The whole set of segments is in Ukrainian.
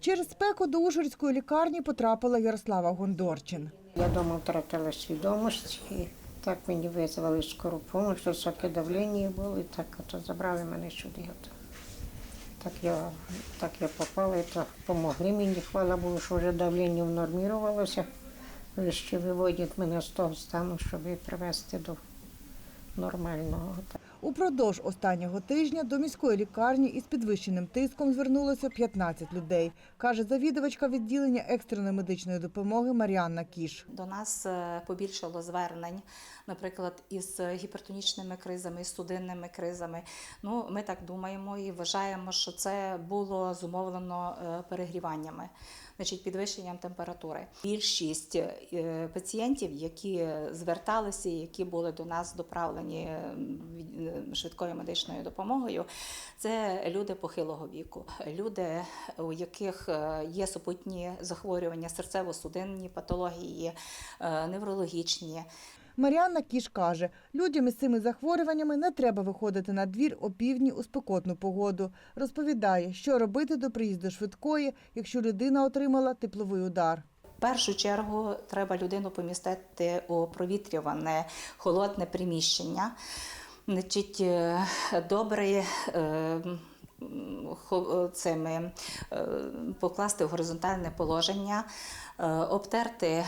Через спеку до Ужгородської лікарні потрапила Ярослава Гондорчин. Я дома втратила свідомість і так мені визвали скору допомогу, високе давлення було, і так ото забрали мене сюди. Так я, так я попала, і то помогли мені, хвала Богу, що вже давлення внормірувалося. Ще виводять мене з того стану, щоб привести до нормального. Упродовж останнього тижня до міської лікарні із підвищеним тиском звернулося 15 людей, каже завідувачка відділення екстреної медичної допомоги Маріанна Кіш. До нас е, побільшало звернень, наприклад, із гіпертонічними кризами, із судинними кризами. Ну, ми так думаємо і вважаємо, що це було зумовлено е, перегріваннями, значить, підвищенням температури. Більшість е, пацієнтів, які зверталися, які були до нас доправлені е, е, швидкою медичною допомогою, це люди похилого віку, люди, у яких є супутні захворювання, серцево-судинні патології, неврологічні. Маріанна Кіш каже, людям із цими захворюваннями не треба виходити на двір о півдні у спекотну погоду. Розповідає, що робити до приїзду швидкої, якщо людина отримала тепловий удар. В першу чергу треба людину помістити у провітрюване холодне приміщення. Значить, е, добре е, цими е, покласти в горизонтальне положення, обтерти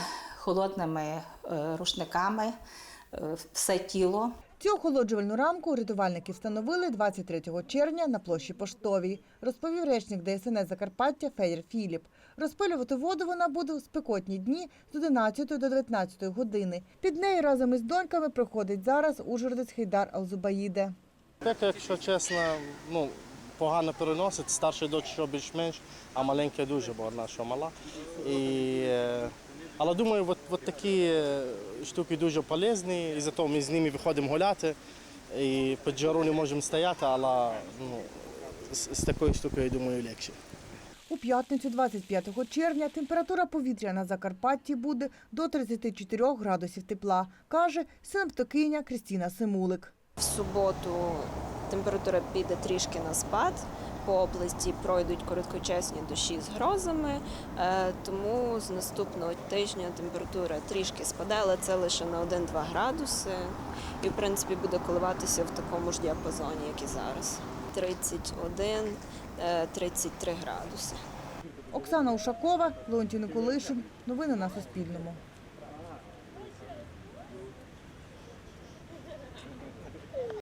холодними е, рушниками е, все тіло. Цю охолоджувальну рамку рятувальники встановили 23 червня на площі Поштовій, розповів речник ДСНС Закарпаття Федір Філіп. Розпилювати воду вона буде у спекотні дні з 11 до 19 години. Під нею разом із доньками проходить зараз ужгородець Хейдар Алзубаїде. Спека, якщо чесно, ну, погано переносить. Старша дочка більш-менш, а маленька дуже, бо одна що мала. І, е, але думаю, от, такі е, штуки дуже полезні, і зато ми з ними виходимо гуляти. І під жару не можемо стояти, але ну, з, з такою штукою, я думаю, легше. У п'ятницю 25 червня температура повітря на Закарпатті буде до 34 градусів тепла, каже синоптикиня Крістіна Симулик. В суботу температура піде трішки на спад. По області пройдуть короткочасні дощі з грозами, е, тому з наступного тижня температура трішки спаде, але це лише на 1-2 градуси. І, в принципі, буде коливатися в такому ж діапазоні, як і зараз. 31-33 градуси. Оксана Ушакова, Леонтій Николишин. Новини на Суспільному.